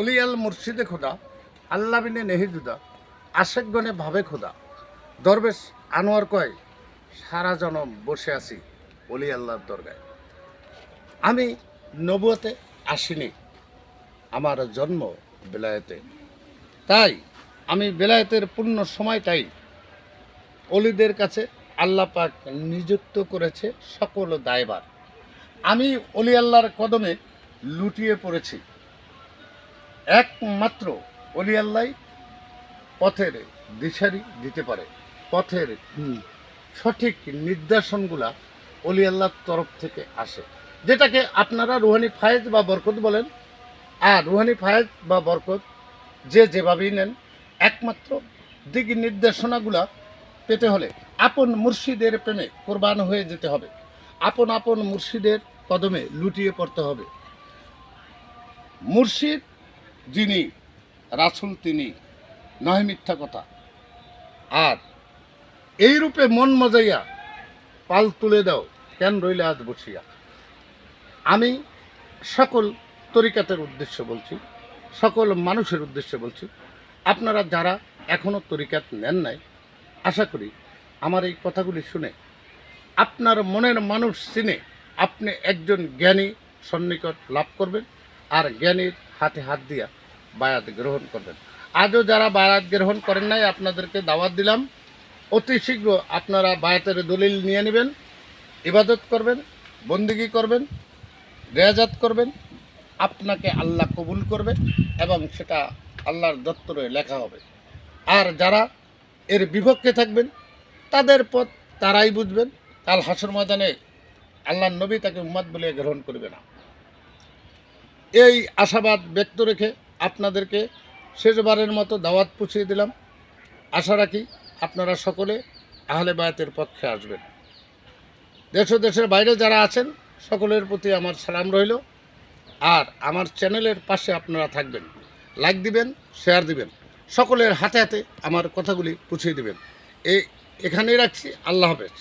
অলিয়াল মুর্শিদে খোদা আল্লাহ বিনে নেহিজুদা আশেক গণে ভাবে খোদা। দরবেশ আনোয়ার কয়, সারা জনম বসে আছি অলি আল্লাহর দরগায়। আমি নবুয়াতে আসিনি, আমার জন্ম বেলায়েতে। তাই আমি বেলায়েতের পূর্ণ সময়টাই অলিদের কাছে আল্লাহ পাক নিযুক্ত করেছে সকল দায়বার আমি অলি আল্লাহর কদমে লুটিয়ে পড়েছি। একমাত্র অলি আল্লাহ পথের দিশারি দিতে পারে। পথের সঠিক নির্দেশনগুলা অলি আল্লাহর তরফ থেকে আসে। যেটাকে আপনারা রুহানি ফায়েজ বা বরকত বলেন। আর রুহানি ফায়েজ বা বরকত যে যেভাবেই নেন, একমাত্র দিক নির্দেশনাগুলা পেতে হলে আপন মুর্শিদের প্রেমে কোরবান হয়ে যেতে হবে। আপন আপন মুর্শিদের কদমে লুটিয়ে পড়তে হবে। মুর্শিদ যিনি, রাসুল তিনি নয় মিথ্যা কথা। আর এই রূপে মন মজাইয়া পাল তুলে দাও, কেন রইলে আজ বসিয়া? আমি সকল তরিকাতের উদ্দেশ্য বলছি, সকল মানুষের উদ্দেশ্যে বলছি। আপনারা যারা এখনও তরিকাত নেন নাই, আশা করি আমার এই কথাগুলি শুনে আপনার মনের মানুষ চিনে আপনি একজন জ্ঞানী সন্নিকট লাভ করবেন। আর জ্ঞানীর হাতে হাত দিয়া বায়াত গ্রহণ করবেন। আজও যারা বায়াত গ্রহণ করেন নাই, আপনাদেরকে দাওয়াত দিলাম। অতি শীঘ্র আপনারা বায়াতের দলিল নিয়ে নেবেন, ইবাদত করবেন, বন্দিগি করবেন, রেয়াজাত করবেন, আপনাকে আল্লাহ কবুল করবে এবং সেটা আল্লাহর দত্তরে লেখা হবে। আর যারা এর বিপক্ষে থাকবেন, তাদের পথ তারাই বুঝবেন। কাল হাসর ময়দানে আল্লাহ নবী তাকে উম্মাদ বলে গ্রহণ করবে না। এই আশাবাদ ব্যক্ত রেখে আপনাদেরকে শেষবারের মতো দাওয়াত পুছিয়ে দিলাম। আশা রাখি আপনারা সকলে আহলে বায়াতের পক্ষে আসবেন। দেশ ও দেশের বাইরে যারা আছেন, সকলের প্রতি আমার সালাম রইল। আর আমার চ্যানেলের পাশে আপনারা থাকবেন। লাইক দিবেন, শেয়ার দিবেন। সকলের হাতে হাতে আমার কথাগুলি পুছিয়ে দিবেন। এই এখানেই রাখছি। আল্লাহ হাফেজ।